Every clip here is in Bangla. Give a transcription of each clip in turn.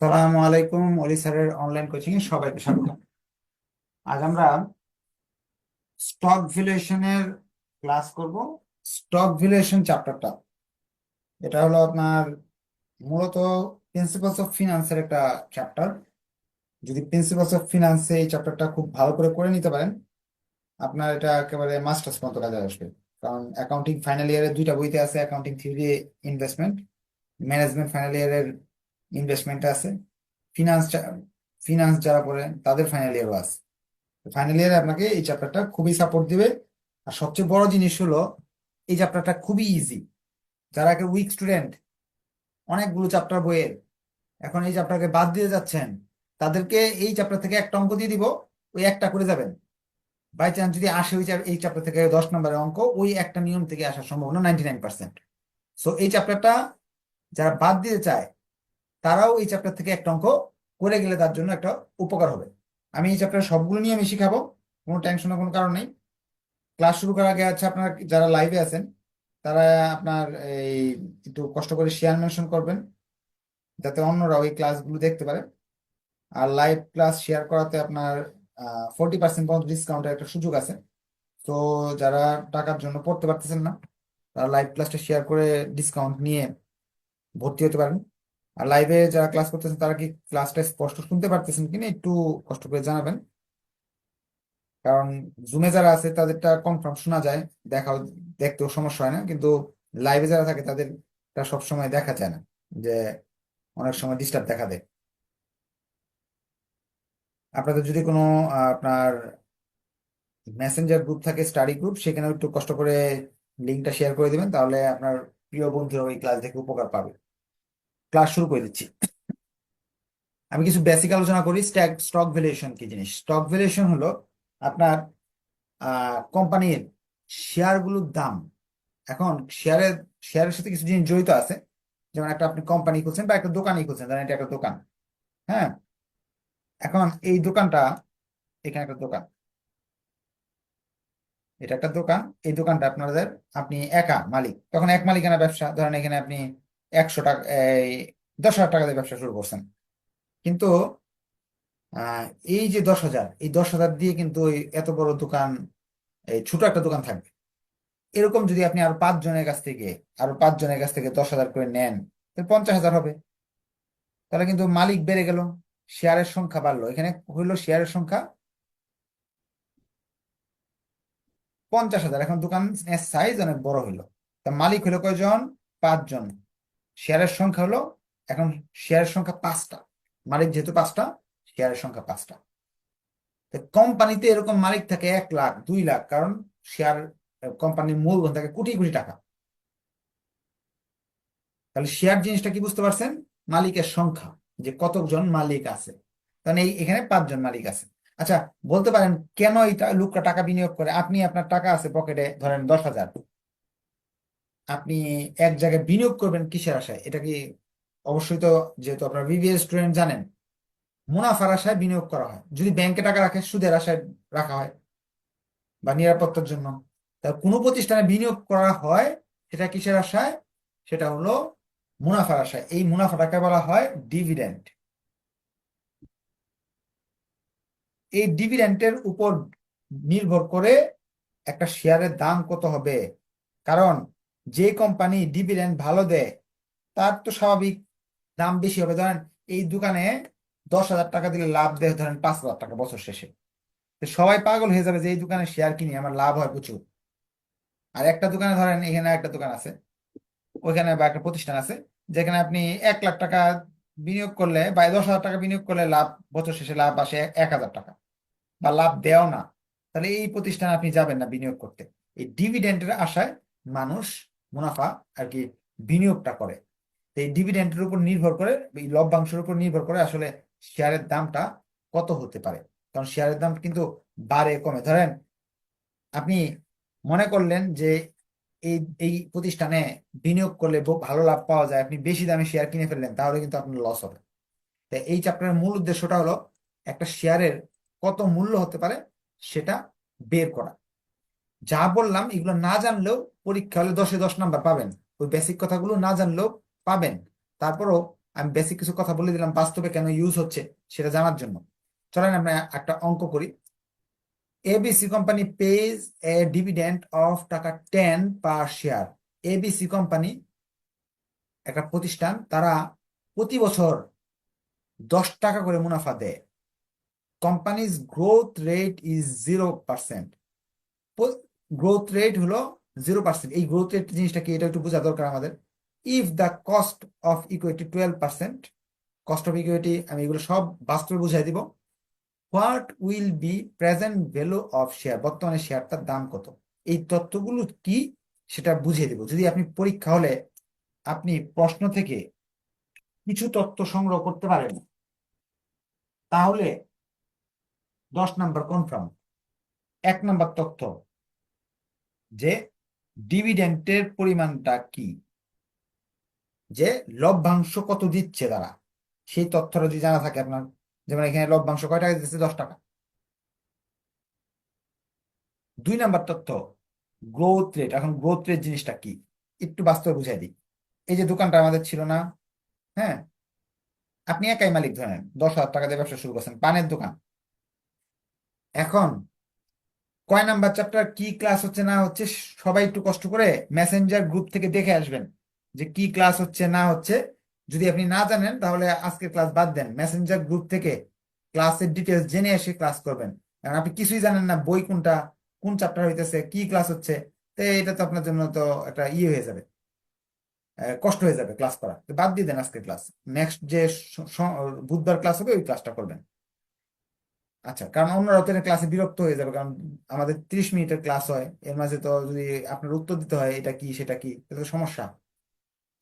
সালামু আলাইকুম, অলি স্যারের অনলাইন কোচিং এ সবাইকে স্বাগত। আজ আমরা স্টক ভ্যালুয়েশনের ক্লাস করব। স্টক ভ্যালুয়েশন চ্যাপ্টারটা এটা হলো আপনার মূলত প্রিন্সিপালস অফ ফিনান্সের একটা চ্যাপ্টার যদি প্রিন্সিপালস অফ ফিনান্সে এই চ্যাপ্টারটা খুব ভালো করে করে নিতে পারেন, আপনার এটা একেবারে মাস্টার্স পর্যন্ত কাজে আসবে। কারণ অ্যাকাউন্টিং ফাইনাল ইয়ারের দুইটা বইতে আছে accounting theory investment management final ইয়ারের ইনভেস্টমেন্ট আছে। ফিনান্স ফিনান্স যারা পড়েন তাদের ফাইনাল ইয়ারও আছে। ফাইনাল ইয়ারে আপনাকে এই চ্যাপ্টারটা খুবই সাপোর্ট দিবে। আর সবচেয়ে বড় জিনিস হলো, এই চ্যাপ্টারটা খুবই ইজি যারা একটা উইক স্টুডেন্ট অনেকগুলো চ্যাপ্টার বইয়ের, এখন এই চ্যাপ্টারকে বাদ দিয়ে যাচ্ছেন, তাদেরকে এই চ্যাপ্টার থেকে একটা অঙ্ক দিয়ে দিব, ওই একটা করে যাবেন। বাই চান্স যদি আসে ওই এই চ্যাপ্টার থেকে দশ নম্বরের অঙ্ক, ওই একটা নিয়ম থেকে আসার সম্ভাবনা নাইনটি নাইন পার্সেন্ট সো এই চ্যাপ্টারটা যারা বাদ দিতে চায় তারাও এই চ্যাপ্টার থেকে একটা অঙ্ক করে গেলে তার জন্য একটা উপকার হবে। আমি এই চ্যাপ্টার সবগুলো নিয়ে আমি শিখাবো, কোনো টেনশনের কোনো কারণ নেই। ক্লাস শুরু করার আগে আছে আপনার যারা লাইভে আছেন, তারা আপনার এই একটু কষ্ট করে শেয়ার মেনশন করবেন, যাতে অন্যরা ওই ক্লাসগুলো দেখতে পারে। আর লাইভ ক্লাস শেয়ার করাতে আপনার ফোরটি পার্সেন্ট পর্যন্ত ডিসকাউন্টের একটা সুযোগ আছে। তো যারা টাকার জন্য পড়তে পারতেছেন না, তারা লাইভ ক্লাসটা শেয়ার করে ডিসকাউন্ট নিয়ে ভর্তি হতে পারেন। আর লাইভে যারা ক্লাস করতেছেন, তারা কি ক্লাসটা স্পষ্ট শুনতে পারতেছেন কিনা একটু কষ্ট করে জানাবেন? কারণ জুমে যারা আছে, তাদেরটা কনফার্ম শোনা যায়, দেখাও, দেখতেও সমস্যা হয় না, কিন্তু লাইভে যারা থাকে, তাদেরটা সবসময় দেখা যায় না, যে অনেক সময় ডিস্টার্ব দেখা দেয়। আপনাদের যদি কোনো আপনার মেসেঞ্জার গ্রুপ থাকে স্টাডি গ্রুপ সেখানেও একটু কষ্ট করে লিঙ্কটা শেয়ার করে দিবেন, তাহলে আপনার প্রিয় বন্ধুরা ওই ক্লাস দেখে উপকার পাবে। ক্লাস শুরু করে দিচ্ছি। আমি কিছু বেসিক আলোচনা করি স্টক স্টক ভ্যালুয়েশন কি জিনিস? স্টক ভ্যালুয়েশন হলো আপনার কোম্পানির শেয়ারগুলোর দাম। এখন শেয়ারের শেয়ারের সাথে কিছু জিনিস জড়িত আছে। যেমন একটা আপনি কোম্পানি খুলছেন বা একটা দোকানই খুলছেন, ধরেন এটা একটা দোকান। হ্যাঁ? এখন এই দোকানটা, এখানে একটা দোকান। এটা একটা দোকান, এই দোকানটা আপনাদের, আপনি একা মালিক। তখন এক মালিকানা ব্যবসা, ধরেন এখানে আপনি একশো টাকা, এই দশ হাজার টাকা দিয়ে ব্যবসা শুরু করছেন। কিন্তু এই যে দশ হাজার, এই দশ হাজার দিয়ে কিন্তু ওই এত বড় দোকান, এই ছোট একটা দোকান থাকবে। এরকম যদি আপনি আরও পাঁচ জনের কাছ থেকে, আরও পাঁচ জনের কাছ থেকে দশ হাজার করে নেন, তাহলে পঞ্চাশ হাজার হবে। তাহলে কিন্তু মালিক বেড়ে গেল, শেয়ারের সংখ্যা বাড়লো। এখানে হইল শেয়ারের সংখ্যা পঞ্চাশ হাজার। এখন দোকান সাইজ অনেক বড় হইল। তা মালিক হইল কয়জন? পাঁচজন। শেয়ারের সংখ্যা হলো, এখন শেয়ারের সংখ্যা পাঁচটা। মালিক যেহেতু পাঁচটা, শেয়ারের সংখ্যা পাঁচটা। কোম্পানিতে এরকম মালিক থাকে এক লাখ, দুই লাখ, কারণ শেয়ার কোম্পানির মূলধন থাকে কোটি কোটি টাকা। তাহলে শেয়ার জিনিসটা কি বুঝতে পারছেন? মালিকের সংখ্যা, যে কতজন মালিক আছে। কারণ এই, এখানে পাঁচজন মালিক আছে। আচ্ছা বলতে পারেন কেন এই লোকটা টাকা বিনিয়োগ করে? আপনি আপনার টাকা আছে পকেটে, ধরেন দশ হাজার। আপনি এক জায়গায় বিনিয়োগ করবেন কিসের আশায়? এটা কি অবশ্যই তো যেহেতু আপনার বিবিএ স্টুডেন্ট জানেন, মুনাফার আশায় বিনিয়োগ করা হয়। যদি ব্যাংকে টাকা রাখে, সুদের আশায় রাখা হয় বা নিরাপত্তার জন্য। তা কোনো প্রতিষ্ঠানে বিনিয়োগ করা হয়, সেটা কিসের আশায়? সেটা হলো মুনাফার আশায়। এই মুনাফাটাকে বলা হয় ডিভিডেন্ড এই ডিভিডেন্টের উপর নির্ভর করে একটা শেয়ারের দাম কত হবে? কারণ যে কোম্পানি ডিভিডেন্ড ভালো দেয়, তার তো স্বাভাবিক দাম বেশি হবে। ধরেন এই দোকানে দশ হাজার টাকা দিলে লাভ দেয় ধরেন পাঁচ হাজার টাকা বছর শেষে। সবাই পাগল হয়ে যাবে যে এই দোকানে শেয়ার কিনি, আমার লাভ হয় প্রচুর। আর একটা দোকানে ধরেন এখানে একটা দোকান আছে, ওইখানে বা একটা প্রতিষ্ঠান আছে, যেখানে আপনি এক লাখ টাকা বিনিয়োগ করলে বা দশ হাজার টাকা বিনিয়োগ করলে লাভ বছর শেষে লাভ আসে এক হাজার টাকা বা লাভ দেও না। তাহলে এই প্রতিষ্ঠানে আপনি যাবেন না বিনিয়োগ করতে। এই ডিভিডেন্ডের আশায় মানুষ মুনাফা আর কি বিনিয়োগটা করে। এই ডিভিডেন্ডের উপর নির্ভর করে, এই লভ্যাংশের উপর নির্ভর করে আসলে শেয়ারের দামটা কত হতে পারে। কারণ শেয়ারের দাম কিন্তু বাড়ে, কমে। ধরেন আপনি মনে করলেন যে এই এই প্রতিষ্ঠানে বিনিয়োগ করলে ভালো লাভ পাওয়া যায়, আপনি বেশি দামে শেয়ার কিনে ফেললেন, তাহলে কিন্তু আপনার লস হবে। তাই এই চ্যাপ্টারের মূল উদ্দেশ্যটা হলো একটা শেয়ারের কত মূল্য হতে পারে সেটা বের করা। যা বললাম, এগুলো না জানলেও পরীক্ষা হলে দশে দশ নাম্বার পাবেন। ওই বেসিক কথাগুলো না জানলেও পাবেন। তারপরও আমি বেসিক কিছু কথা বলে দিলাম, বাস্তবে কেন ইউজ হচ্ছে সেটা জানার জন্য। চলেন আমরা একটা অঙ্ক করি। ABC company pays a dividend of টাকা ten per share ABC company একটা প্রতিষ্ঠান, তারা প্রতি বছর দশ টাকা করে মুনাফা দেয়। Company's growth rate is zero percent growth rate হলো জিরো পার্সেন্ট এই গ্রোথ রেট জিনিসটা কি, এটা একটু বোঝা দরকার আমাদের। If the cost of equity twelve percent cost of equity আমি এগুলো সব বাস্তবে বুঝাই দিব। What will be present value of share বর্তমানে শেয়ারটার দাম কত? এই তথ্যগুলো কি, সেটা বুঝিয়ে দেব। যদি আপনি পরীক্ষা হলে আপনি প্রশ্ন থেকে কিছু তথ্য সংগ্রহ করতে পারেন, তাহলে দশ নাম্বার কনফার্ম এক নাম্বার তথ্য যে ডিভিডেন্টের পরিমাণটা কি? যে লভ্যাংশ কত দিচ্ছে তারা? সেই তথ্যটা যদি জানা থাকে আপনার, যেমন এখানে লভ্যাংশ কয় টাকা দিচ্ছে? দশ টাকা। দুই নাম্বার তথ্য গ্রোথ রেট এখন গ্রোথ রেট জিনিসটা কি? একটু বাস্তবে বুঝাই দিই। এই যে দোকানটা আমাদের ছিল না হ্যাঁ? আপনি একাই মালিক ধরেন, দশ হাজার টাকা দিয়ে ব্যবসা শুরু করছেন, পানের দোকান। এখন কয় নাম্বার চ্যাপ্টার কি ক্লাস হচ্ছে, না হচ্ছে, সবাই একটু কষ্ট করে মেসেঞ্জার গ্রুপ থেকে দেখে আসবেন যে কি ক্লাস হচ্ছে, না হচ্ছে। যদি আপনি না জানেন, তাহলে আজকে ক্লাস বাদ দেন। মেসেঞ্জার গ্রুপ থেকে ক্লাসের ডিটেলস জেনে এসে ক্লাস করবেন। কারণ আপনি কিছুই জানেন না, বই কোনটা, কোন চ্যাপ্টার হইতেছে, কি ক্লাস হচ্ছে, তো এটা তো আপনার জন্য তো একটা ইয়ে হয়ে যাবে। কষ্ট হয়ে যাবে ক্লাস করা। বাদ দিয়ে দেন আজকে ক্লাস নেক্সট যে বুধবার ক্লাস হবে, ওই ক্লাসটা করবেন। আচ্ছা কারণ অন্যরা তো ক্লাসে বিরক্ত হয়ে যাবে, কারণ আমাদের ত্রিশ মিনিটের ক্লাস হয়, এর মাঝে তো যদি আপনার উত্তর দিতে হয়, এটা কি, সেটা কি এটা তো সমস্যা।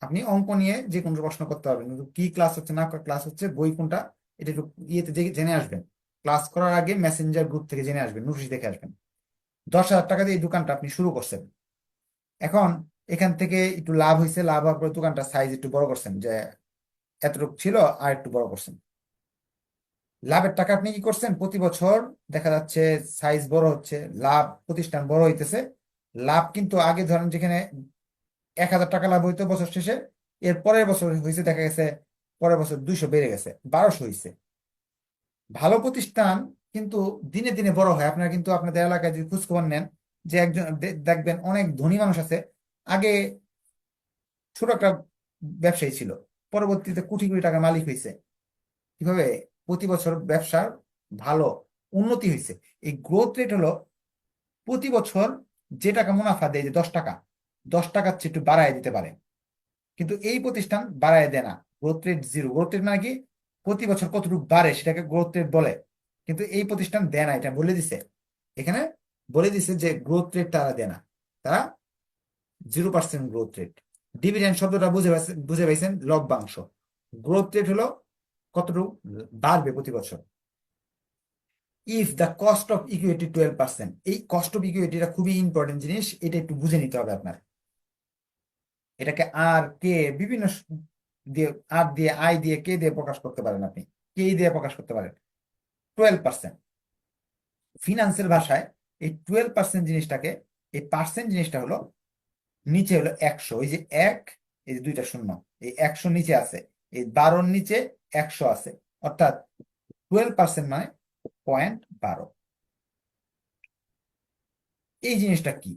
আপনি অঙ্ক নিয়ে যে কোনো প্রশ্ন করতে পারবেন, কিন্তু কি ক্লাস হচ্ছে, না ক্লাস হচ্ছে, বই কোনটা, এটা একটু ইয়েতে জেনে আসবেন। ক্লাস করার আগে মেসেঞ্জার গ্রুপ থেকে জেনে আসবেন নোটিশ দেখে আসবেন। দশ হাজার টাকা দিয়ে এই দোকানটা আপনি শুরু করছেন। এখন এখান থেকে একটু লাভ হয়েছে, লাভ হওয়ার পর দোকানটা সাইজ একটু বড় করছেন, যে এতটুকু ছিল, আর একটু বড় করছেন। লাভের টাকা আপনি কি করছেন? প্রতি বছর দেখা যাচ্ছে সাইজ বড় হচ্ছে, লাভ প্রতিষ্ঠান বড় হইতেছে। লাভ কিন্তু আগে ধরেন যেখানে এক হাজার টাকা লাভ হইতো বছর শেষে, এর পরের বছর হয়েছে দেখা গেছে পরের বছর দুইশো বেড়ে গেছে, বারোশো হয়েছে ভালো প্রতিষ্ঠান কিন্তু দিনে দিনে বড় হয়। আপনারা কিন্তু আপনাদের এলাকায় যদি খোঁজখবর নেন যে একজন দেখবেন অনেক ধনী মানুষ আছে। আগে ছোট একটা ব্যবসায়ী ছিল, পরবর্তীতে কোটি কোটি টাকার মালিক হয়েছে কীভাবে? প্রতি বছর ব্যবসার ভালো উন্নতি হয়েছে এই গ্রোথ রেট হলো প্রতি বছর যে টাকা মুনাফা দেয় যে দশ টাকা, দশ টাকার চেয়ে একটু বাড়ায় দিতে পারে। কিন্তু এই প্রতিষ্ঠান বাড়ায় দেয় না। Growth rate zero growth rate মানে কি? প্রতি বছর কতটুকু বাড়ে সেটাকে গ্রোথ রেট বলে। কিন্তু এই প্রতিষ্ঠান দেয় না, এটা বলে দিছে। এখানে বলে দিছে যে গ্রোথ রেট তারা দেয় না। তারা zero percent growth rate dividend শব্দটা বুঝে বুঝে পাইছেন লভ্যাংশ গ্রোথ রেট হলো কতটুকু? বাড়বে প্রতি বছর। If the cost of equity twelve percent এই কস্ট অফ ইকুইটিটা খুবই ইম্পর্টেন্ট জিনিস, এটা একটু বুঝে নিতে হবে আপনার। এটাকে আর কে বিভিন্ন দিয়ে আর দিয়ে আই দিয়ে কে দিয়ে প্রকাশ করতে পারেন আপনি। কে দিয়ে প্রকাশ করতে পারেন। টুয়েলভ পার্সেন্ট ফিনান্সের ভাষায় এই টুয়েলভ পার্সেন্ট জিনিসটাকে, এই পার্সেন্ট জিনিসটা হলো, নিচে হলো একশো। এই যে এক, এই যে দুইটা শূন্য। এই একশো নিচে আছে। এই বারোর নিচে একশো আছে অর্থাৎ টুয়েলভ পার্সেন্ট মানে পয়েন্ট বারো। এই জিনিসটা কি?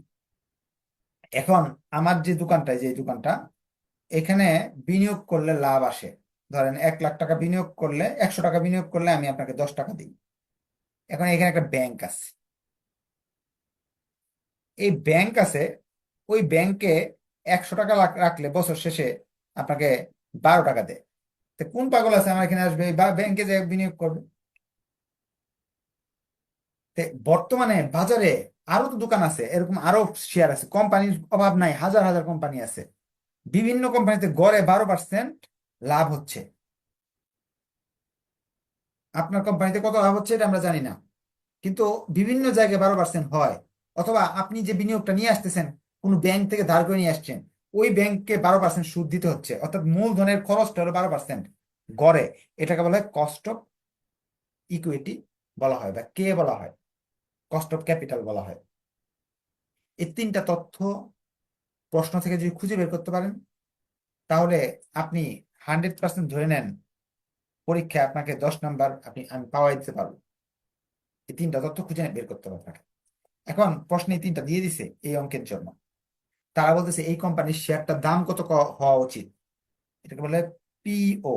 এখন আমার যে দোকানটা যে দোকানটা, এখানে বিনিয়োগ করলে লাভ আসে। ধরেন এক লাখ টাকা বিনিয়োগ করলে, একশো টাকা বিনিয়োগ করলে আমি আপনাকে দশ টাকা দিই। এখন এখানে একটা ব্যাংক আছে। এই ব্যাংক আছে, ওই ব্যাংকে একশো টাকা রাখলে বছর শেষে আপনাকে বারো টাকা দেয়। কোন পাগল আছে আমার এখানে আসবে? বা ব্যাংকে যে বিনিয়োগ করবে। বর্তমানে বাজারে আরও তো দোকান আছে, এরকম আরও শেয়ার আছে। কোম্পানির অভাব নাই, হাজার হাজার কোম্পানি আছে। বিভিন্ন কোম্পানিতে গড়ে বারো পার্সেন্ট লাভ হচ্ছে। আপনার কোম্পানিতে কত লাভ হচ্ছে এটা আমরা জানি না। কিন্তু বিভিন্ন জায়গায় বারো পার্সেন্ট হয়। অথবা আপনি যে বিনিয়োগটা নিয়ে আসতেছেন, কোনো ব্যাংক থেকে ধার করে নিয়ে আসছেন ওই ব্যাংককে বারো পার্সেন্ট সুদ দিতে হচ্ছে। অর্থাৎ মূলধনের খরচটা হলো বারো পার্সেন্ট গড়ে। এটাকে বলা হয় কস্ট অফ ইকুইটি বলা হয় বা কে বলা হয়? কস্ট অফ ক্যাপিটাল বলা হয়। এই তিনটা তথ্য প্রশ্ন থেকে যদি খুঁজে বের করতে পারেন, তাহলে আপনি হান্ড্রেড পার্সেন্ট ধরে নেন পরীক্ষায় আপনাকে দশ নাম্বার আপনি, আমি পাওয়াই দিতে পারব। এই তিনটা তথ্য খুঁজে বের করতে হবে আপনাকে। এখন প্রশ্নে তিনটা দিয়ে দিছে এই অঙ্কের জন্য। তারা বলতেছে, এই কোম্পানির শেয়ারটার দাম কত হওয়া উচিত? এটাকে বলে পিও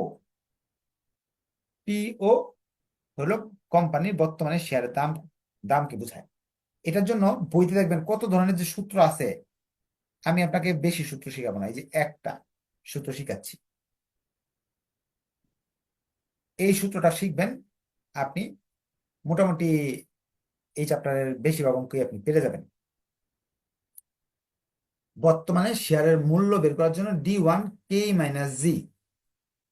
পিও হলো কোম্পানির বর্তমানে শেয়ারের দাম, দামকে বোঝায়। এটার জন্য বইতে দেখবেন কত ধরনের যে সূত্র আছে, আমি আপনাকে বেশি সূত্র শিখাবো না, এই যে একটা সূত্র শিখাচ্ছি। এই সূত্রটা শিখবেন, আপনি মোটামুটি এই চ্যাপ্টারের বেশিরভাগ অঙ্কই আপনি পেরে যাবেন। বর্তমানে শেয়ারের মূল্য বের করার জন্য D one K minus G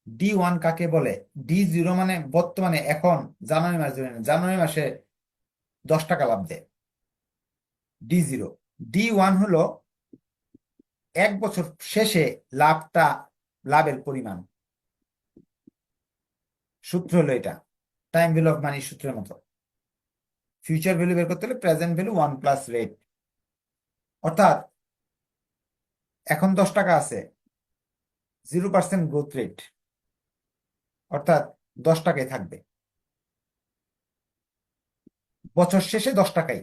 D one কাকে বলে? ডি জিরো মানে বর্তমানে, এখন, জানুয়ারি মাস জানুয়ারি মাসে দশ টাকা লাভ দেয়। ডি জিরো ডি ওয়ান হলো এক বছর শেষে লাভটা, লাভের পরিমাণ। সূত্র হলো এটা। টাইম ভ্যালু অফ মানি সূত্রের মতো। ফিউচার ভ্যালু বের করতে হলে present value one plus rate অর্থাৎ এখন দশ টাকা আছে। জিরো পার্সেন্ট গ্রোথ রেট অর্থাৎ দশ টাকায় থাকবে। বছর শেষে দশ টাকাই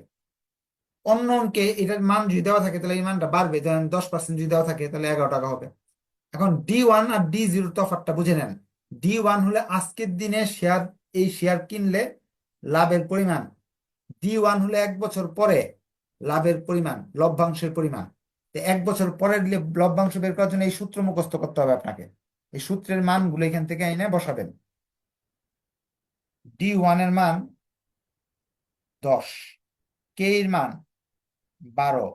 অন্য অঙ্কে এটার মান যদি দেওয়া থাকে, তাহলে এই মানটা বাড়বে। ধরেন দশ পার্সেন্ট যদি দেওয়া থাকে, তাহলে এগারো টাকা হবে। এখন ডি ওয়ান আর ডি জিরো তফাৎটা বুঝে নেন। ডি ওয়ান হলে আজকের দিনে শেয়ার এই শেয়ার কিনলে লাভের পরিমাণ। ডি ওয়ান হলে এক বছর পরে লাভের পরিমাণ, লভ্যাংশের পরিমাণ। এক বছর পরে লভ্যাংশ বের করার জন্য এই সূত্র মুখস্থ করতে হবে আপনাকে। এই সূত্রের মানগুলো এখান থেকে এনে বসাবেন। ডি ওয়ানের মান দশ কে এর মান বারো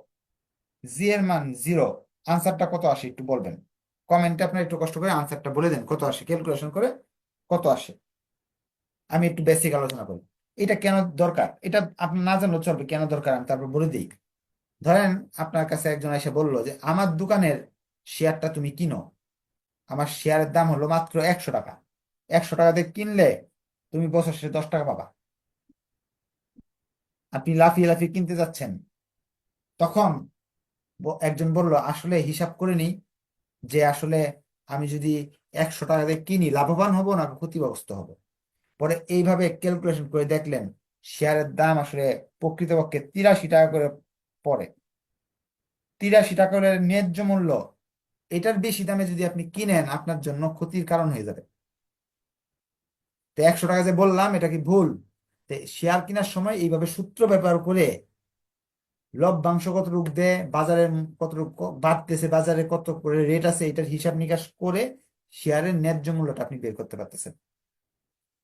জি এর মান জিরো আনসারটা কত আসে একটু বলবেন। কমেন্টে আপনার একটু কষ্ট করে আনসারটা বলে দেন, কত আসে ক্যালকুলেশন করে কত আসে। আমি একটু বেসিক আলোচনা করি। এটা কেন দরকার? এটা আপনার না জানলেও চলবে, কেন দরকার? আমি তারপর বলে দিই। ধরেন আপনার কাছে একজন এসে বলল যে, আমার দোকানের শেয়ারটা তুমি কিনো। আমার শেয়ারের দাম হলো মাত্র একশো টাকা। একশো টাকা দিয়ে কিনলে তুমি বছর শেষে দশ টাকা পাবা। আপনি লাফিয়ে লাফিয়ে কিনতে যাচ্ছেন। তখন একজন বলল, আসলে হিসাব করে নিই যে, আসলে আমি যদি একশো টাকা দিয়ে কিনি, লাভবান হব না ক্ষতিগ্রস্ত হব? পরে এইভাবে ক্যালকুলেশন করে দেখলেন, শেয়ারের দাম আসলে প্রকৃতপক্ষে তিরাশি টাকা করে পড়ে তিরাশি টাকা করে ন্যায্য মূল্য। এটার বেশি দামে যদি আপনি কিনেন, আপনার জন্য ক্ষতির কারণ হয়ে যাবে। তো একশো টাকা যে বললাম, এটা কি ভুল? শেয়ার কেনার সময় এইভাবে সূত্র ব্যবহার করে লভ্যাংশ কতটুকু দেয় বাজারের কতটুকু বাড়তেছে, বাজারে কত করে রেট আছে, এটার হিসাব নিকাশ করে শেয়ারের ন্যায্য মূল্যটা আপনি বের করতে পারতেছেন।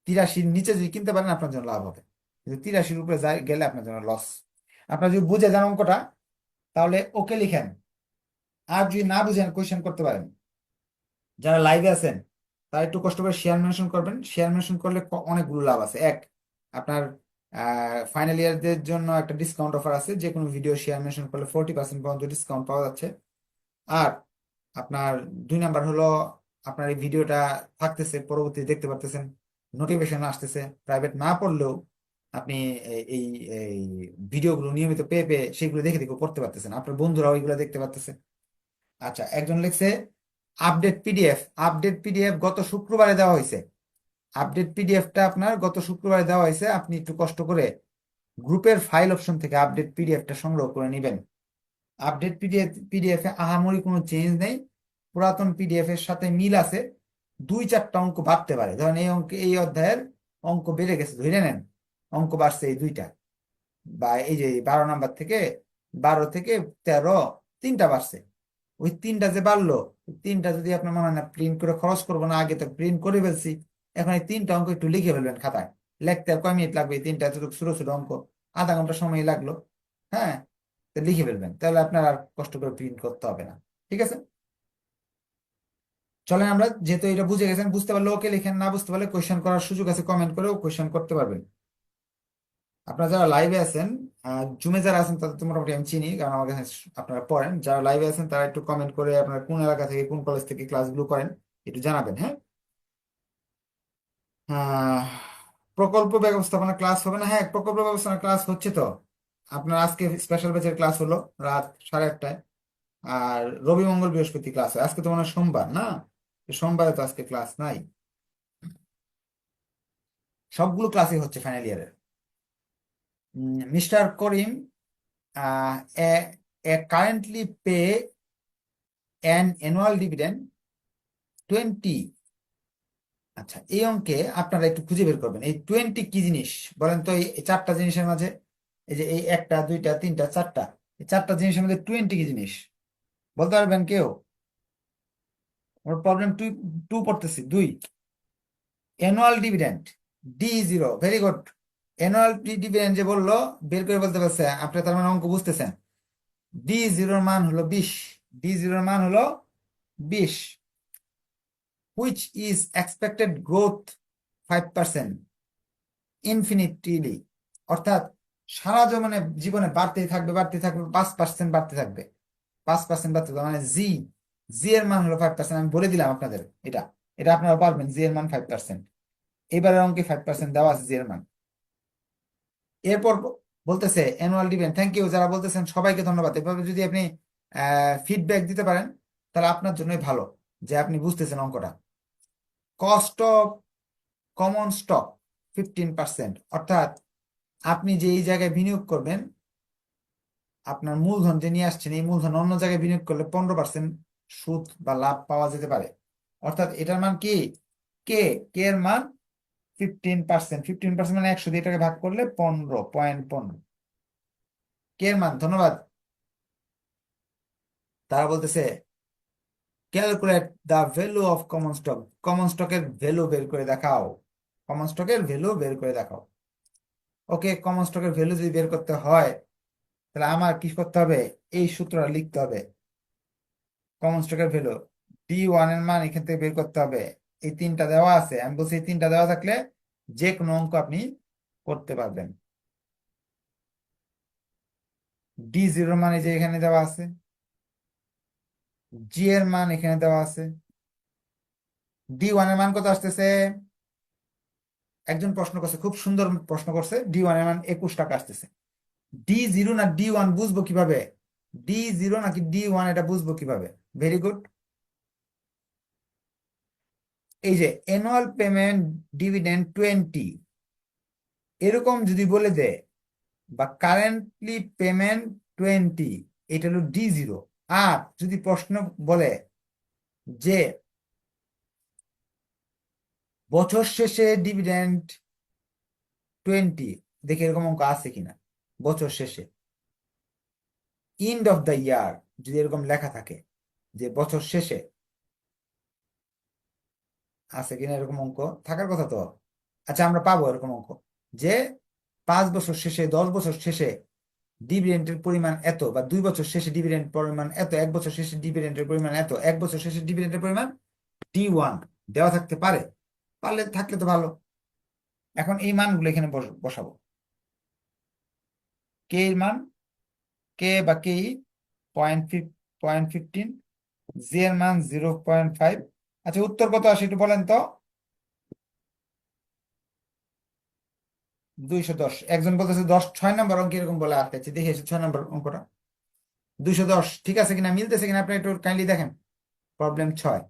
তিরাশির নিচে যদি কিনতে পারেন, আপনার জন্য লাভ হবে। কিন্তু তিরাশির উপরে গেলে আপনার জন্য লস আপনার যদি বুঝে যান অঙ্কটা, তাহলে ওকে লিখেন। আর যদি না বুঝেন কোয়েশ্চেন করতে পারেন। যারা লাইভে আছেন, তারা একটু কষ্ট করে শেয়ার মেনশন করবেন। শেয়ার মেনশন করলে অনেকগুলো লাভ আছে। এক, আপনার ফাইনাল ইয়ারদের জন্য একটা ডিসকাউন্ট অফার আছে। যে কোনো ভিডিও শেয়ার মেনশন করলে ফোরটি পার্সেন্ট পর্যন্ত ডিসকাউন্ট পাওয়া যাচ্ছে। আর আপনার দুই নাম্বার হলো, আপনার এই ভিডিওটা থাকতেছে পরবর্তী দেখতে পারতেছেন নোটিফিকেশন আসতেছে। প্রাইভেট না পড়লেও আপনি এই এই ভিডিওগুলো নিয়মিত পেয়ে পেয়ে সেগুলো দেখে দেখে পড়তে পারতেছেন। আপনার বন্ধুরাও এগুলো দেখতে পারতেছে। আচ্ছা একজন লিখছে, আপডেট পিডিএফ আপডেট পিডিএফ গত শুক্রবারে দেওয়া হয়েছে। আপডেট পিডিএফটা আপনার গত শুক্রবারে দেওয়া হয়েছে। আপনি একটু কষ্ট করে গ্রুপের ফাইল অপশন থেকে আপডেট পিডিএফটা সংগ্রহ করে নেবেন। আপডেট পিডিএফ পিডিএফ আহামরি কোনো চেঞ্জ নেই। পুরাতন পিডিএফ এর সাথে মিল আছে। দুই চারটা অঙ্ক বাড়তে পারে। ধরেন এই অঙ্ক, এই অধ্যায়ের অঙ্ক বেড়ে গেছে, ধরে নেন। অঙ্ক বাড়ছে এই দুইটা। বা এই যে বারো নাম্বার থেকে বারো থেকে তেরো তিনটা বাড়ছে। ওই তিনটা যে বাড়লো তিনটা যদি আপনার মনে হয় না প্রিন্ট করে খরচ করব না, আগে তো প্রিন্ট করে ফেলছি, এখন এই তিনটা অঙ্ক একটু লিখে ফেলবেন খাতায়। লিখতে আর কয় মিনিট লাগবে? এই তিনটা ছোট ছোট ছোট অঙ্ক। আধা ঘণ্টা সময় লাগল হ্যাঁ? তো লিখে ফেলবেন, তাহলে আপনার আর কষ্ট করে প্রিন্ট করতে হবে না। ঠিক আছে? চলেন আমরা, যেহেতু এটা বুঝে গেছেন, বুঝতে পারলে ওকে লিখেন, না বুঝতে পারলে কোয়েশ্চেন করার সুযোগ আছে কমেন্ট করেও কোয়েশ্চেন করতে পারবেন। আপনারা যারা লাইভে আছেন জুমে যারা আছেন, তাদের তো মোটামুটি আমি চিনি, কারণ আমার কাছে আপনারা পড়েন। যারা লাইভে আছেন, তারা একটু কমেন্ট করে আপনারা কোন এলাকা থেকে, কোন কলেজ থেকে ক্লাসগুলো করেন, একটু জানাবেন হ্যাঁ? প্রকল্প ব্যবস্থাপনা ক্লাস হবে না? হ্যাঁ প্রকল্প ব্যবস্থাপনা ক্লাস হচ্ছে তো। আপনার আজকে স্পেশাল ব্যাচের ক্লাস হলো রাত সাড়ে আটটায়। আর রবি মঙ্গল বৃহস্পতি ক্লাস হয়। আজকে তো মনে হয় সোমবার, না? সোমবারে তো আজকে ক্লাস নাই। সবগুলো ক্লাসই হচ্ছে ফাইনাল ইয়ারের Mister Karim currently pay an annual dividend twenty আচ্ছা এই অঙ্কে আপনারা একটু খুঁজে বের করবেন। এই টোয়েন্টি কি জিনিস? বলেন তো এই চারটা জিনিসের মাঝে, এই যে এই একটা, দুইটা, তিনটা, চারটা, এই চারটা জিনিসের মধ্যে টোয়েন্টি কি জিনিস? বলতে পারবেন কেউ? আমার প্রবলেম টু টু পড়তেছি, দুই। Annual dividend D zero very good annual dividend যে বলল, বের করে বলতে পারছে আপনি তার মানে অঙ্ক বুঝতেছেন। ডি জিরোর মান হলো বিশ। ডি জিরোর মান হলো বিশ which is expected growth five percent infinitely অর্থাৎ সারা জীবনে জীবনে বাড়তেই থাকবে বাড়তেই থাকবে, পাঁচ পার্সেন্ট বাড়তে থাকবে। পাঁচ পার্সেন্ট বাড়তে থাকবে মানে জি জি এর মান হলো ফাইভ পার্সেন্ট আমি বলে দিলাম আপনাদের এটা। এটা আপনারা পারবেন জি এর মান ফাইভ পার্সেন্ট এবারের অঙ্কে ফাইভ পার্সেন্ট দেওয়া আছে জি এর মান। এরপর বলতেছে অ্যানুয়াল ডিভিডেন্ড থ্যাংক ইউ যারা বলতেছেন সবাইকে ধন্যবাদ। এভাবে যদি আপনি ফিডব্যাক দিতে পারেন, তাহলে আপনার জন্যই ভালো যে আপনি বুঝতেছেন অঙ্কটা। Cost of common stock fifteen percent অর্থাৎ আপনি যে এই জায়গায় বিনিয়োগ করবেন, আপনার মূলধন যে নিয়ে আসছেন, এই মূলধন অন্য জায়গায় বিনিয়োগ করলে পনেরো পার্সেন্ট সুদ বা লাভ পাওয়া যেতে পারে। অর্থাৎ এটার মান কি? কে কে এর মান ফিফটিন পার্সেন্ট ফিফটিন পার্সেন্ট মানে একশো দিয়ে ভাগ করলে পনেরো পয়েন্ট পনেরো। কে এর মান, ধন্যবাদ। তারা বলতেছে calculate value of common stock common স্টকের ভ্যালু বের করে দেখাও। কমন স্টকের ভ্যালু বের করে দেখাও। ওকে কমন স্টকের ভ্যালু যদি বের করতে হয়, তাহলে আমার কি করতে হবে? এই সূত্রটা লিখতে হবে। কমন স্টকের ভ্যালু ডি ওয়ানের মান এখান থেকে বের করতে হবে। এই তিনটা দেওয়া আছে, আমি বলছি এই তিনটা দেওয়া থাকলে যে কোনো অঙ্ক আপনি করতে পারবেন। ডি জিরোর মান এই যে এখানে দেওয়া আছে জি এর মান এখানে দেওয়া আছে ডি ওয়ানের মান কত আসতেছে? একজন প্রশ্ন করছে, খুব সুন্দর প্রশ্ন করছে ডি ওয়ানের মান একুশ টাকা আসতেছে। ডি জিরো না ডি ওয়ান বুঝব কীভাবে? ডি জিরো নাকি ডি ওয়ান এটা বুঝব কীভাবে? ভেরি গুড এই যে অ্যানুয়াল পেমেন্ট ডিভিডেন্ড টোয়েন্টি এরকম যদি বলে দেয় বা কারেন্টলি পেমেন্ট টোয়েন্টি এটা হলো ডি জিরো আর যদি প্রশ্ন বলে যে, বছর শেষে ডিভিডেন্ড টোয়েন্টি দেখে এরকম অঙ্ক আছে কিনা। বছর শেষে। ইন্ড অফ দ্য ইয়ার যদি এরকম লেখা থাকে যে, বছর শেষে আছে কিনা এরকম অঙ্ক? থাকার কথা তো। আচ্ছা আমরা পাবো এরকম অঙ্ক। যে পাঁচ বছর শেষে, দশ বছর শেষে ডিভিডেন্টের পরিমাণ এত বা দুই বছর শেষে ডিভিডেন্ট পরিমাণ এত, এক বছর শেষে ডিভিডেন্টের পরিমাণ এত, এক বছর শেষে ডিভিডেন্টের পরিমাণ ডি ওয়ান দেওয়া থাকতে পারে। পারলে থাকলে তো ভালো। এখন এই মানগুলো এখানে বসাবো। কে এর মান? কে বা K point point fifteen G এর মান জিরো পয়েন্ট ফাইভ আচ্ছা উত্তর কত আসে একটু বলেন তো? দুইশো দশ। একজন বলতেছে দশ, ছয় নম্বর অঙ্ক এরকম বলে আসতেছে দেখে ছয় নম্বর অঙ্কটা। দুইশো দশ, ঠিক আছে কিনা? মিলতেছে কিনা? আপনি একটু কাইন্ডলি দেখেন। প্রবলেম ছয়।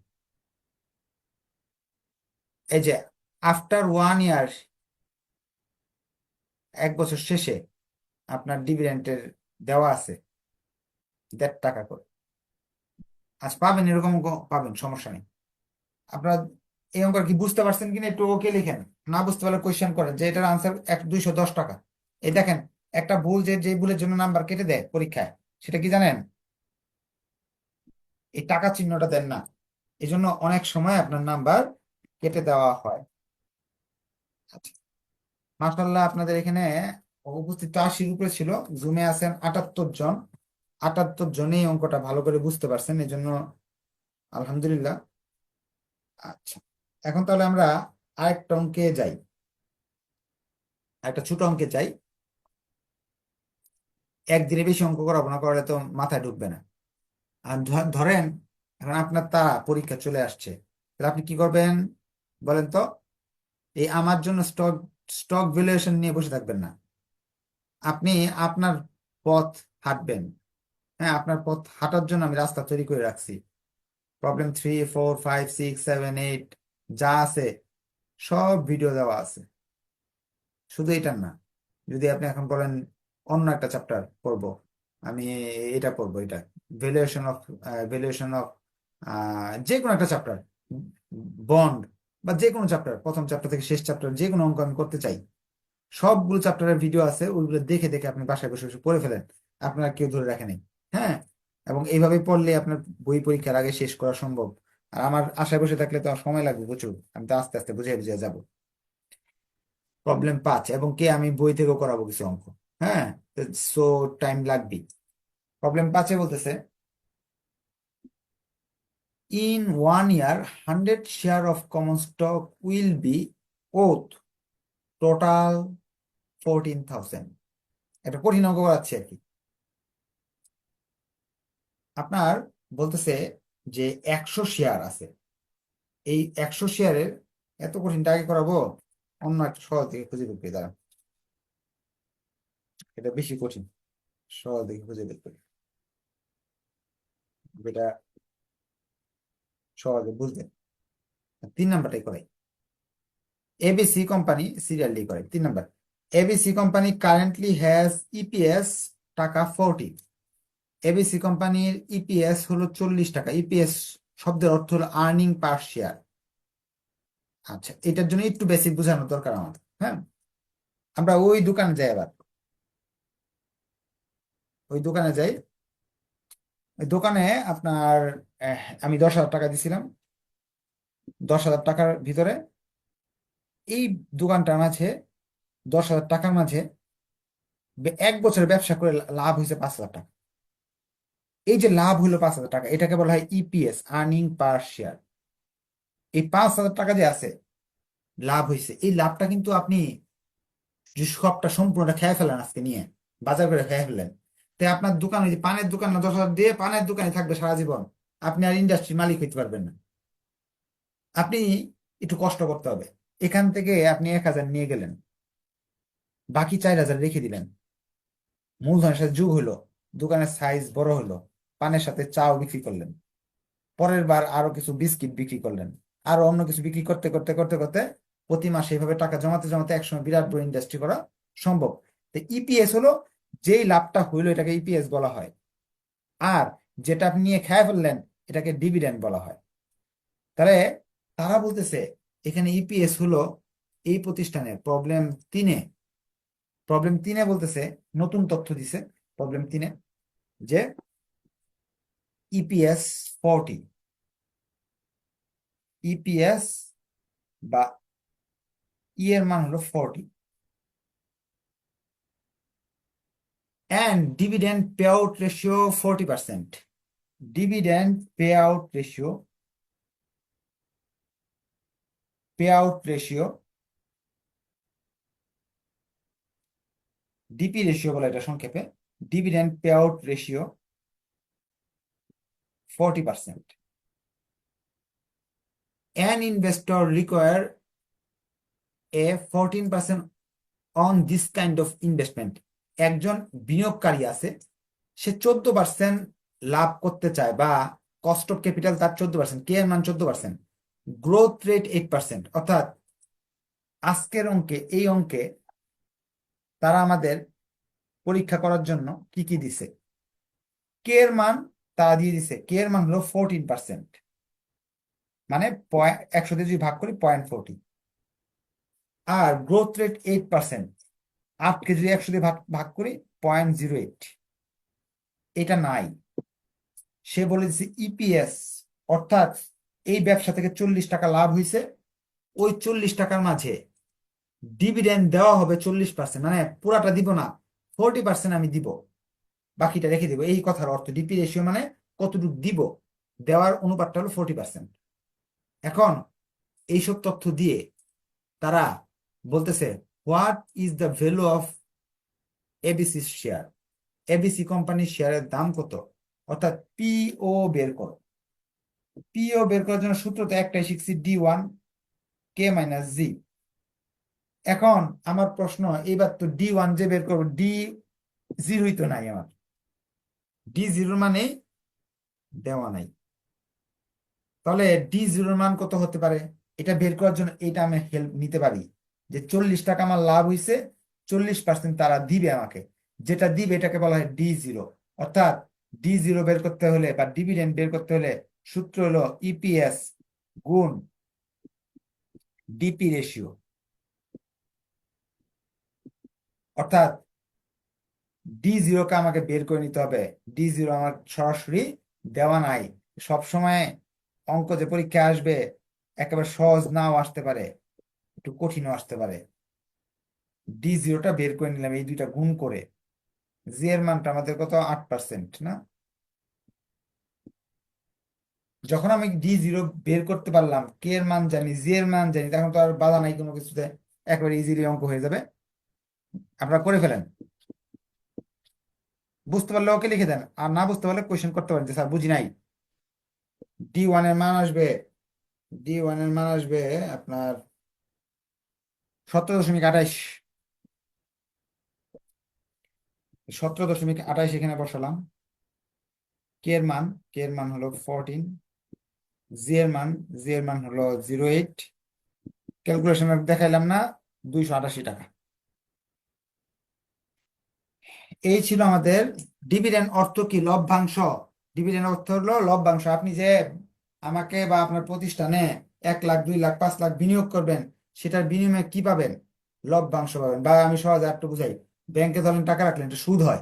এই যে আফটার ওয়ান ইয়ার এক বছর শেষে আপনার ডিভিডেন্টের দেওয়া আছে দেড় টাকা করে। আজ পাবেন এরকম পাবেন, সমস্যা নেই। আপনার এই অঙ্ক কি বুঝতে পারছেন কিনা একটু ওকে লিখেন। না বুঝতে পারলে কোয়েশ্চেন করেন যে এটার আনসার এক দুইশো দশ টাকা। এই দেখেন, একটা ভুল যে যে ভুলের জন্য নাম্বার কেটে দেয় পরীক্ষায়, সেটা কি জানেন? এই টাকা চিহ্নটা দেন না। এই জন্য অনেক সময় আপনার নাম্বার কেটে দেওয়া হয়। আচ্ছা। মাসাল্লাহ আপনাদের এখানে উপস্থিত আশির উপরে ছিল জুমে আছেন আটাত্তর জন। আটাত্তর জনেই অঙ্কটা ভালো করে বুঝতে পারছেন এই জন্য আলহামদুলিল্লাহ। আচ্ছা এখন তাহলে আমরা আরেকটা অঙ্কে যাই। একটা ছোট অঙ্কে চাই একদিনে বেশি অঙ্ক করাবো না করলে তো মাথায় ঢুকবে না। আর ধরেন, এখন আপনার তা পরীক্ষা চলে আসছে। তাহলে আপনি কি করবেন বলেন তো? এই আমার জন্য স্টক স্টক ভ্যালুয়েশন নিয়ে বসে থাকবেন না। আপনি আপনার পথ হাঁটবেন। হ্যাঁ আপনার পথ হাঁটার জন্য আমি রাস্তা তৈরি করে রাখছি। Problem three, four, five, six, seven, eight, যা আছে, সব ভিডিও দেওয়া আছে। শুধু এটার না, যদি আপনি এখন বলেন অন্য একটা চ্যাপ্টার পড়ব, আমি এটা পড়ব, এটা। ভ্যালুয়েশন অফ ভ্যালুয়েশন অফ যে কোনো একটা চ্যাপ্টার বন্ড বা যে কোনো চ্যাপ্টার প্রথম চ্যাপ্টার থেকে শেষ চ্যাপ্টার যে কোনো অঙ্ক আমি করতে চাই, সবগুলো চ্যাপ্টারের ভিডিও আছে, ওইগুলো দেখে দেখে আপনি বাসায় বসে বসে পড়ে ফেলেন। আপনারা কেউ ধরে রাখেনি। হ্যাঁ এবং এইভাবে পড়লে আপনার বই পরীক্ষার আগে শেষ করা সম্ভব। আর আমার আশায় বসে থাকলে তো আর সময় লাগবে প্রচুর। আমি তো আস্তে আস্তে বুঝে বুঝে যাব। প্রবলেম পাঁচ এবং কে আমি বই থেকেও করাবো কিছু অঙ্ক? হ্যাঁ সো টাইম লাগবে প্রবলেম পাঁচে বলতেছে in one year, 100 share of common will be be total total 14,000 এটা কঠিন অঙ্ক করাচ্ছে আর কি। আপনার বলতেছে যে একশো শেয়ার আছে। এই একশো শেয়ারের এত কঠিনটা আগে করাবো? অন্য একটা সহজ থেকে খুঁজে বের করি দাঁড়া এটা বেশি কঠিন। সহজ থেকে খুঁজে বের করি। এটা সহজে বুঝবেন তিন নাম্বারটাই করাই এবিসি কোম্পানি সিরিয়াল করে। তিন number. ABC company currently has EPS টাকা ফোরটি এবিসি কোম্পানির ইপিএস হলো চল্লিশ টাকা। ইপিএস শব্দের অর্থ হলো আর্নিং পার শেয়ার আচ্ছা এটার জন্য একটু বেসিক বোঝানো দরকার আমাদের হ্যাঁ? আমরা ওই দোকানে যাই আবার। ওই দোকানে যাই। দোকানে আপনার আমি দশ হাজার টাকা দিছিলাম। দশ হাজার টাকার ভিতরে এই দোকানটার মাঝে, দশ হাজার টাকার মাঝে এক বছর ব্যবসা করে লাভ হয়েছে পাঁচ হাজার টাকা। এই যে লাভ হলো পাঁচ হাজার টাকা, এটাকে বলা হয় ইপিএস আর্নিং পার শেয়ার এই পাঁচ হাজার টাকা যে আছে, লাভ হয়েছে। এই লাভটা কিন্তু আপনি সবটা সম্পূর্ণটা খেয়ে ফেলেন আজকে নিয়ে, বাজার করে খেয়ে ফেলেন। তাই আপনার দোকান, ওই যে পানের দোকান না, দশ হাজার দিয়ে পানের দোকানে থাকবে সারা জীবন। আপনি আর ইন্ডাস্ট্রির মালিক হইতে পারবেন না। আপনি একটু কষ্ট করতে হবে। এখান থেকে আপনি এক হাজার নিয়ে গেলেন। বাকি চার হাজার রেখে দিলেন। মূলধনের সাথে যোগ হলো, দোকানের সাইজ বড় হলো। পানের সাথে চাও বিক্রি করলেন। পরের বার আরও কিছু বিস্কিট বিক্রি করলেন। আরও অন্য কিছু বিক্রি করতে করতে করতে করতে প্রতি মাসে এইভাবে টাকা জমাতে জমাতে একসময় বিরাট বড় ইন্ডাস্ট্রি করা সম্ভব। তো ইপিএস হলো যেই লাভটা হইল এটাকে ইপিএস বলা হয়। আর যেটা আপনি নিয়ে খেয়ে ফেললেন এটাকে ডিভিডেন্ড বলা হয়। তাহলে তারা বলতেছে, এখানে ইপিএস হলো এই প্রতিষ্ঠানের প্রবলেম তিনে। প্রবলেম তিনে বলতেছে, নতুন তথ্য দিছে প্রবলেম তিনে। যে ইপিএস ফর্টি ইপিএস বা ই এর মান হলো forty and dividend payout ratio 40%. Dividend payout ratio payout ratio DP ratio বলে এটা সংক্ষেপে dividend payout ratio forty percent an investor require a fourteen percent on this kind of investment একজন বিনিয়োগকারী আছে, সে চোদ্দ পার্সেন্ট লাভ করতে চায় বা কস্ট অফ ক্যাপিটাল তার চোদ্দ পার্সেন্ট কে এর মান চোদ্দ percent growth rate eight percent অর্থাৎ আজকের অঙ্কে, এই অঙ্কে তারা আমাদের পরীক্ষা করার জন্য কি কি দিছে? কে এর মান তারা দিয়ে দিছে। কে এর মান হলো ফোরটিন পার্সেন্ট মানে একশো দিয়ে যদি ভাগ করি পয়েন্ট ফোরটি আর গ্রোথ রেট এইট পার্সেন্ট আটকে যদি একশো দিয়ে ভাগ ভাগ করি পয়েন্ট জিরো এইট এটা নাই। সে বলে দিচ্ছে ইপিএস অর্থাৎ এই ব্যবসা থেকে চল্লিশ টাকা লাভ হয়েছে ওই চল্লিশ টাকার মাঝে ডিভিডেন্ড দেওয়া হবে চল্লিশ পার্সেন্ট মানে পুরাটা দিব না ফোরটি পার্সেন্ট আমি দিব। বাকিটা রেখে দিব। এই কথার অর্থ ডিপি রেশিও মানে কতটুকু দিব, দেওয়ার অনুপাতটা হলো ফোরটি পার্সেন্ট এখন এইসব তথ্য দিয়ে তারা বলতেছে what is the value of ABC share ABC কোম্পানির শেয়ারের দাম কত? অর্থাৎ পিও বের করো। পিও বের করার জন্য সূত্র তো একটাই শিখছি D one K minus G এখন আমার প্রশ্ন এইবার তো ডি ওয়ান যে বের করব ডি জিরোই তো নাই আমার। ডি জিরো মানে দেওয়া নাই। তাহলে ডি জিরোর মান কত হতে পারে? এটা বের করার জন্য এটা আমি হেল্প নিতে পারি। যে চল্লিশ টাকা আমার লাভ হয়েছে চল্লিশ পার্সেন্ট তারা দিবে আমাকে। যেটা দিবে এটাকে বলা হয় ডি জিরো অর্থাৎ ডি জিরো বের করতে হলে বা ডিভিডেন্ড বের করতে হলে সূত্র হলো ইপিএস গুণ ডিপি রেশিও অর্থাৎ ডি জিরোকে আমাকে বের করে নিতে হবে। ডি জিরো আমার সরাসরি দেওয়া নাই। সবসময় অঙ্ক যে পরীক্ষা আসবে, একেবারে সহজ নাও আসতে পারে, একটু কঠিনও আসতে পারে। ডি জিরোটা বের করে নিলাম এই দুইটা গুণ করে। জি এর মানটা আমাদের কত? আট পার্সেন্ট না? যখন আমি ডি জিরো বের করতে পারলাম কে এর মান জানি জি এর মান জানি, তখন তো আর বাধা নাই কোনো কিছুতে। একবারে ইজিলি অঙ্ক হয়ে যাবে। আপনারা করে ফেলেন। বুঝতে পারলে ওকে লিখে দেন। আর না বুঝতে পারলে কোয়েশ্চেন করতে পারেন যে, স্যার, বুঝি নাই। ডি ওয়ানের মান আসবে ডি ওয়ানের মান আসবে আপনার সতেরো দশমিক আঠাইশ। সতেরো দশমিক আঠাইশ এখানে বসালাম। কে এর মান কে এর মান হলো ফোরটিন জি এর মান জি এর মান হলো জিরো এইট ক্যালকুলেশন দেখাইলাম না, দুইশো আটাশি টাকা। এই ছিল আমাদের ডিভিডেন্ড অর্থ কি? লভ্যাংশ। ডিভিডেন্ড অর্থ হলো লভ্যাংশ। আপনি যে আমাকে বা আপনার প্রতিষ্ঠানে এক লাখ, দুই লাখ, পাঁচ লাখ বিনিয়োগ করবেন, সেটার বিনিময়ে কি পাবেন? লভ্যাংশ পাবেন। বা আমি সহজে একটু বুঝাই। ব্যাংকে ধরেন টাকা রাখলেন, এটা সুদ হয়।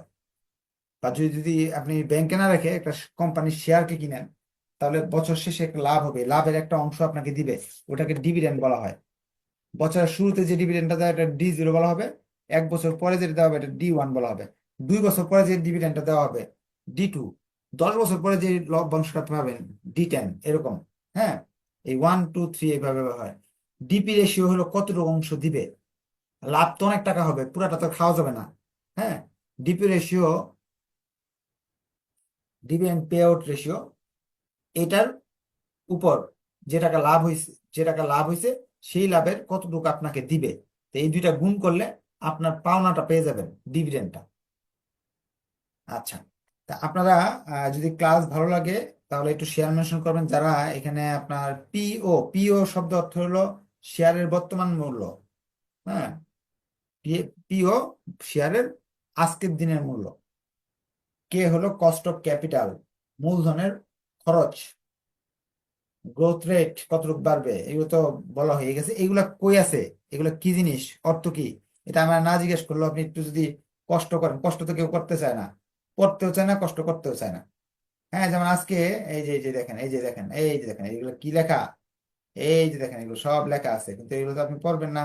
বা যদি যদি আপনি ব্যাংকে না রেখে একটা কোম্পানির শেয়ারকে কিনেন, তাহলে বছর শেষে একটা লাভ হবে। লাভের একটা অংশ আপনাকে দিবে। ওটাকে ডিভিডেন্ড বলা হয়। বছরের শুরুতে যে ডিভিডেন্ডটা দেয় এটা ডি জিরো বলা হবে। এক বছর পরে যেটা দেওয়া হবে, এটা ডি ওয়ান বলা হবে। দুই বছর পরে যে ডিভিডেন্ডটা দেওয়া হবে ডি টু দশ বছর পরে যে লভ্যাংশটা পাবেন ডি টেন এরকম হ্যাঁ? এই ওয়ান টু থ্রি এইভাবে হয়। ডিপি রেশিও হলো কতটুকু অংশ দিবে? লাভ তো অনেক টাকা হবে, পুরাটা তো খাওয়া যাবে না হ্যাঁ? DP ratio dividend payout ratio এটার উপর যে টাকা লাভ হয়েছে যে টাকা লাভ হয়েছে সেই লাভের কতটুকু আপনাকে দিবে? তো এই দুইটা গুণ করলে আপনার পাওনাটা পেয়ে যাবেন ডিভিডেন্ডটা আচ্ছা তা আপনারা যদি ক্লাস ভালো লাগে, তাহলে একটু শেয়ার মেনশন করবেন যারা এখানে আপনার পিও পিও শব্দ অর্থ হলো শেয়ারের বর্তমান মূল্য হ্যাঁ? পিও শেয়ারের আজকের দিনের মূল্য। কে হলো কস্ট অফ ক্যাপিটাল মূলধনের খরচ গ্রোথ রেট কতটুকু বাড়বে, এগুলো তো বলা হয়ে গেছে। এগুলা কই আছে? এগুলো কি জিনিস? অর্থ কি? এটা আমরা না জিজ্ঞেস করল আপনি একটু যদি কষ্ট করেন, কষ্ট তো কেউ করতে চায় না। পড়তেও চায় না, কষ্ট করতেও চায় না। হ্যাঁ যেমন আজকে এই যে এই যে দেখেন, এই যে দেখেন, এই যে দেখেন, এগুলো কি লেখা? এই যে দেখেন, এগুলো সব লেখা আছে, কিন্তু এগুলো তো আপনি পড়বেন না,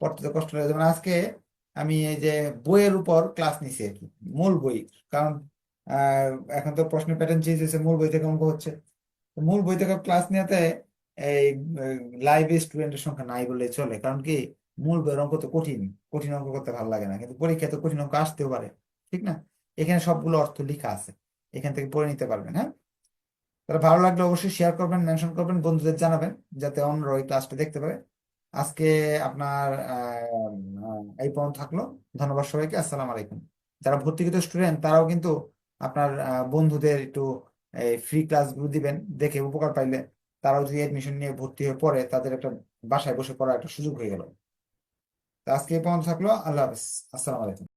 পড়তে তো কষ্ট লাগে। যেমন আজকে আমি এই যে বইয়ের উপর ক্লাস নিছি আর কি, মূল বই, কারণ এখন তো প্রশ্নের প্যাটার্ন চেঞ্জ হয়েছে, মূল বই থেকে অঙ্ক হচ্ছে। মূল বই থেকে ক্লাস নেওয়াতে এই লাইভ স্টুডেন্টের সংখ্যা নাই বললে চলে, কারণ কি মূল বইয়ের অঙ্ক তো কঠিন কঠিন অঙ্ক করতে ভালো লাগে না, কিন্তু পরীক্ষায় তো কঠিন অঙ্ক আসতেও পারে, ঠিক না? এখানে সবগুলো অর্থ লেখা আছে। এখান থেকে পড়ে নিতে পারবেন হ্যাঁ? তাহলে ভালো লাগলে অবশ্যই শেয়ার করবেন মেনশন করবেন, বন্ধুদের জানাবেন, যাতে অন্যরা ওই ক্লাসটা দেখতে পারে। আজকে আপনার এই পর্যন্ত থাকল। ধন্যবাদ সবাইকে, আসসালাম আলাইকুম। যারা ভর্তিকৃত স্টুডেন্ট তারাও কিন্তু আপনার বন্ধুদের একটু ফ্রি ক্লাসগুলো দিবেন, দেখে উপকার পাইলে তারাও যদি এডমিশন নিয়ে ভর্তি হয়ে পড়ে, তাদের একটা বাসায় বসে পড়ার একটা সুযোগ হয়ে গেল। তো আজকে এই পর্যন্ত থাকল, আল্লাহ হাফিজ, আসসালামু আলাইকুম।